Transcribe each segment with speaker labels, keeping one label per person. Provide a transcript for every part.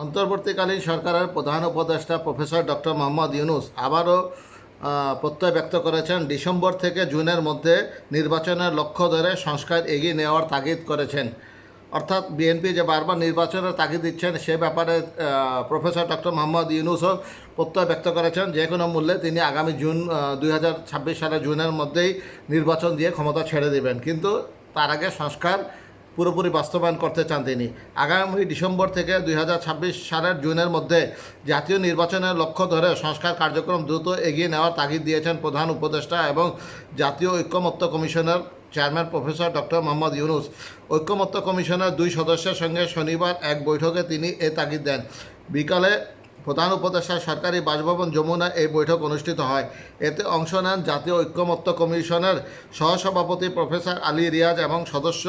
Speaker 1: অন্তর্বর্তীকালীন সরকারের প্রধান উপদেষ্টা প্রফেসর ডক্টর মোহাম্মদ ইউনুস আবারও প্রত্যয় ব্যক্ত করেছেন। ডিসেম্বর থেকে জুনের মধ্যে নির্বাচনের লক্ষ্য ধরে সংস্কার এগিয়ে নেওয়ার তাগিদ করেছেন। অর্থাৎ বিএনপি যে বারবার নির্বাচনের তাগিদ দিচ্ছেন, সে ব্যাপারে প্রফেসর ডক্টর মোহাম্মদ ইউনুসও প্রত্যয় ব্যক্ত করেছেন। যে কোনো মূল্যে তিনি আগামী জুন দু হাজার ছাব্বিশ সালের জুনের মধ্যেই নির্বাচন দিয়ে ক্ষমতা ছেড়ে দেবেন। কিন্তু তার আগে সংস্কার পুরোপুরি বাস্তবায়ন করতে চান তিনি। আগামী ডিসেম্বর থেকে দুই হাজার ছাব্বিশ সালের জুনের মধ্যে জাতীয় নির্বাচনের লক্ষ্য ধরে সংস্কার কার্যক্রম দ্রুত এগিয়ে নেওয়ার তাগিদ দিয়েছেন প্রধান উপদেষ্টা এবং জাতীয় ঐক্যমত্য কমিশনের chairman professor doctor Mohammad Yunus. ঐক্যমত্য কমিশনের দুই সদস্যের সঙ্গে শনিবার এক বৈঠকে তিনি এ তাগিদ দেন। বিকালে প্রধান উপদেষ্টা সরকারি বাসভবন যমুনা এই বৈঠক অনুষ্ঠিত হয়। এতে অংশ নেন জাতীয় ঐক্যমত্য কমিশনের সহসভাপতি প্রফেসর আলী রিয়াজ এবং সদস্য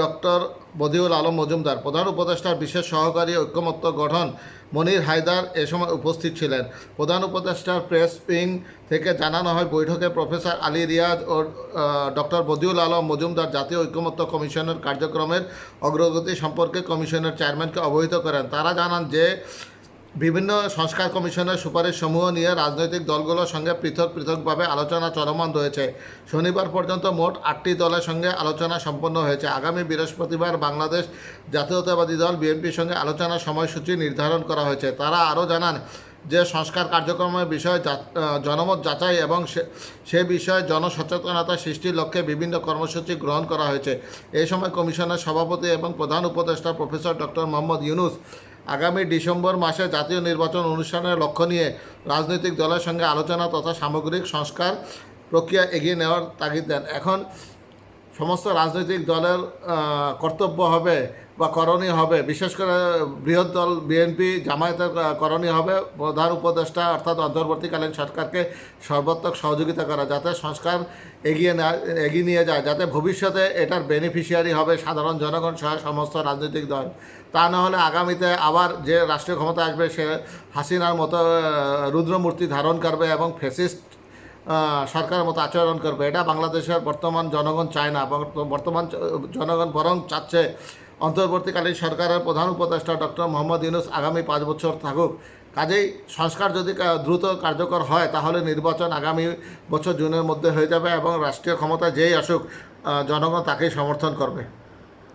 Speaker 1: ডক্টর বদিউল আলম মজুমদার। প্রধান উপদেষ্টার বিশেষ সহকারী ঐক্যমত্য গঠন মনির হায়দার এ সময় উপস্থিত ছিলেন। প্রধান উপদেষ্টার প্রেস উইং থেকে জানানো হয়, বৈঠকে প্রফেসর আলী রিয়াজ ও ডক্টর বদিউল আলম মজুমদার জাতীয় ঐক্যমত্য কমিশনের কার্যক্রমের অগ্রগতি সম্পর্কে কমিশনের চেয়ারম্যানকে অবহিত করেন। তারা জানান যে বিভিন্ন সংস্কার কমিশনের সুপারিশ সমূহ নিয়ে রাজনৈতিক দলগুলোর সঙ্গে পৃথক পৃথকভাবে আলোচনা চলমান রয়েছে। শনিবার পর্যন্ত মোট আটটি দলের সঙ্গে আলোচনা সম্পন্ন হয়েছে। আগামী বৃহস্পতিবার বাংলাদেশ জাতীয়তাবাদী দল বিএনপির সঙ্গে আলোচনার সময়সূচি নির্ধারণ করা হয়েছে। তারা আরও জানান যে, সংস্কার কার্যক্রমের বিষয়ে জনমত যাচাই এবং সে- বিষয়ে জনসচেতনতা সৃষ্টির লক্ষ্যে বিভিন্ন কর্মসূচি গ্রহণ করা হয়েছে। এই সময় কমিশনের সভাপতি এবং প্রধান উপদেষ্টা প্রফেসর ডক্টর মোহাম্মদ ইউনুস আগামী ডিসেম্বর মাসে জাতীয় নির্বাচন অনুষ্ঠানের লক্ষ্য নিয়ে রাজনৈতিক দলের সঙ্গে আলোচনা তথা সামগ্রিক সংস্কার প্রক্রিয়া এগিয়ে নেওয়ার তাগিদ দেন। এখন সমস্ত রাজনৈতিক দলের কর্তব্য হবে বা করণীয় হবে। বিশেষ করে বৃহৎ দল বিএনপি জামায়াতের করণীয় হবে। প্রধান উপদেষ্টা অর্থাৎ অন্তর্বর্তীকালীন সরকারকে সর্বাত্মক সহযোগিতা করা, যাতে সংস্কার এগিয়ে নেওয়া এগিয়ে নিয়ে যায়, যাতে ভবিষ্যতে এটার বেনিফিশিয়ারি হবে সাধারণ জনগণ সহ সমস্ত রাজনৈতিক দল। তা না হলে আগামীতে আবার যে রাষ্ট্রীয় ক্ষমতা আসবে, সে হাসিনার মতো রুদ্রমূর্তি ধারণ করবে এবং ফেসিস্ট সরকারের মতো আচরণ করবে। এটা বাংলাদেশের বর্তমান জনগণ চায় না। বর্তমান জনগণ বরং চাচ্ছে। অন্তর্বর্তীকালীন সরকারের প্রধান উপদেষ্টা ডক্টর মোহাম্মদ ইউনুস আগামী পাঁচ বছর থাকুক। কাজেই সংস্কার যদি দ্রুত কার্যকর হয়, তাহলে নির্বাচন আগামী বছর জুনের মধ্যে হয়ে যাবে এবং রাষ্ট্রীয় ক্ষমতা যেই আসুক জনগণ তাকেই সমর্থন করবে।